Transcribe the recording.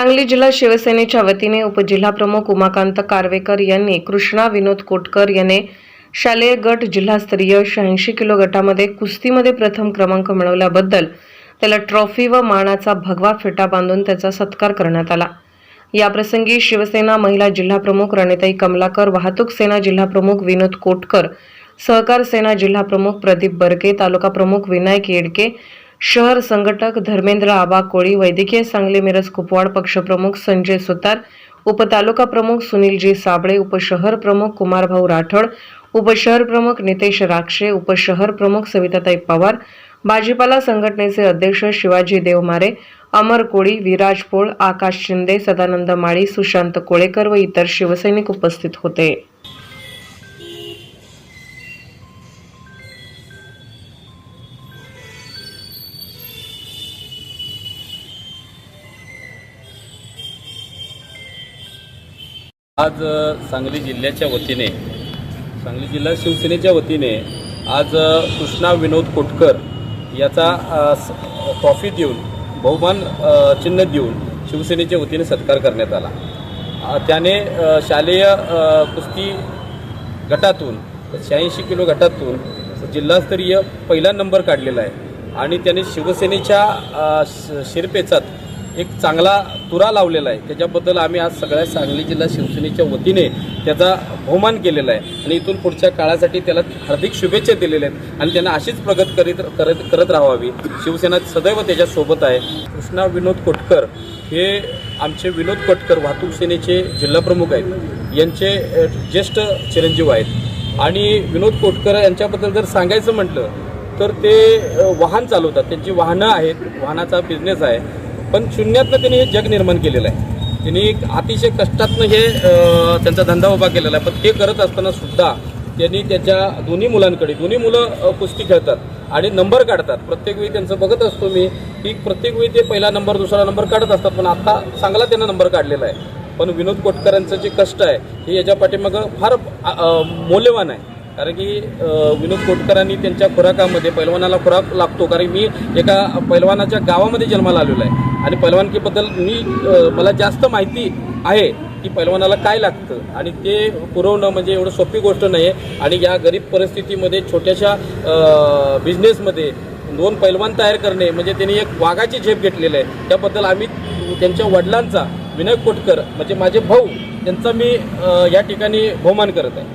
सांगली जिल्हा शिवसेनेच्या वतीने उपजिल्हाप्रमुख उमाकांत कारवेकर यांनी कृष्णा विनोद कोटकर याने शालेय गट जिल्हास्तरीय शहाऐंशी किलो गटामध्ये कुस्तीमध्ये प्रथम क्रमांक मिळवल्याबद्दल त्याला ट्रॉफी व मानाचा भगवा फेटा बांधून त्याचा सत्कार करण्यात आला. याप्रसंगी शिवसेना महिला जिल्हाप्रमुख रणिताई कमलाकर वाहतूक सेना जिल्हाप्रमुख विनोद कोटकर सहकार सेना जिल्हाप्रमुख प्रदीप बर्गे तालुका प्रमुख विनायक येडके शहर संघटक धर्मेंद्र आबा कोळी वैद्यकीय सांगली मिरज कुपवाड पक्षप्रमुख संजय सुतार उपतालुका प्रमुख सुनीलजी साबळे उपशहर प्रमुख कुमारभाऊ राठोड उपशहर प्रमुख नितेश राक्षे उपशहर प्रमुख सविताताई पवार भाजीपाला संघटनेचे अध्यक्ष शिवाजी देवमारे अमर कोळी विराज पोळ आकाश शिंदे सदानंद माळी सुशांत कोळेकर व इतर शिवसैनिक उपस्थित होते. आज सांगली जिल्ह्याच्या वतीने सांगली जिल्हा शिवसेनेच्या वतीने आज कृष्णा विनोद कोटकर याचा ट्रॉफी देऊन बहुमान चिन्ह देऊन शिवसेनेच्या वतीने सत्कार करण्यात आला. त्याने शालेय कुस्ती गटातून शहाऐंशी किलो गटातून जिल्हास्तरीय पहिला नंबर काढलेला आहे. आणि त्याने शिवसेनेच्या श- शिरपेचात एक चांगला तुरा लावलेला आहे. त्याच्याबद्दल आम्ही आज सगळ्या सांगली जिल्हा शिवसेनेच्या वतीने त्याचा बहुमान केलेला आहे. आणि इथून पुढच्या काळासाठी त्याला हार्दिक शुभेच्छा दिलेल्या आहेत. आणि त्यांना अशीच प्रगत करीत करत करत राहावी. शिवसेना सदैव त्याच्यासोबत आहे. कृष्णा विनोद कोटकर हे आमचे विनोद कोटकर वाहतूक सेनेचे जिल्हाप्रमुख आहेत. यांचे ज्येष्ठ चिरंजीव आहेत. आणि विनोद कोटकर यांच्याबद्दल जर सांगायचं म्हटलं तर ते वाहन चालवतात. त्यांची वाहनं आहेत. वाहनाचा बिझनेस आहे. पण शून्यातनं त्यांनी हे जग निर्माण केलेलं आहे. त्यांनी एक अतिशय कष्टातनं हे त्यांचा धंदा उभा केलेला आहे. पण ते करत असताना सुद्धा त्यांनी त्याच्या दोन्ही मुलांकडे दोन्ही मुलं कुस्ती खेळतात आणि नंबर काढतात. प्रत्येक वेळी त्यांचं बघत असतो मी की प्रत्येक वेळी ते पहिला नंबर दुसरा नंबर काढत असतात. पण आत्ता चांगला त्यांना नंबर काढलेला आहे. पण विनोद कोटकरांचं जे कष्ट आहे हे याच्या पाठीमागं फार मौल्यवान आहे. कारण की विनोद कोटकरांनी त्यांच्या खुराकामध्ये पैलवानाला खुराक लागतो. कारण मी एका पैलवानाच्या गावामध्ये जन्माला आलेलो आहे. आणि पैलवानकीबद्दल मी मला जास्त माहिती आहे की पैलवानाला काय लागतं. आणि ते पुरवणं म्हणजे एवढं सोपी गोष्ट नाही आहे आणि या गरीब परिस्थितीमध्ये छोट्याशा बिझनेसमध्ये दोन पैलवान तयार करणे म्हणजे त्यांनी एक वाघाची झेप घेतलेली आहे. त्याबद्दल आम्ही त्यांच्या वडिलांचा विनय कोटकर म्हणजे माझे भाऊ त्यांचा मी या ठिकाणी बहुमान करत आहे.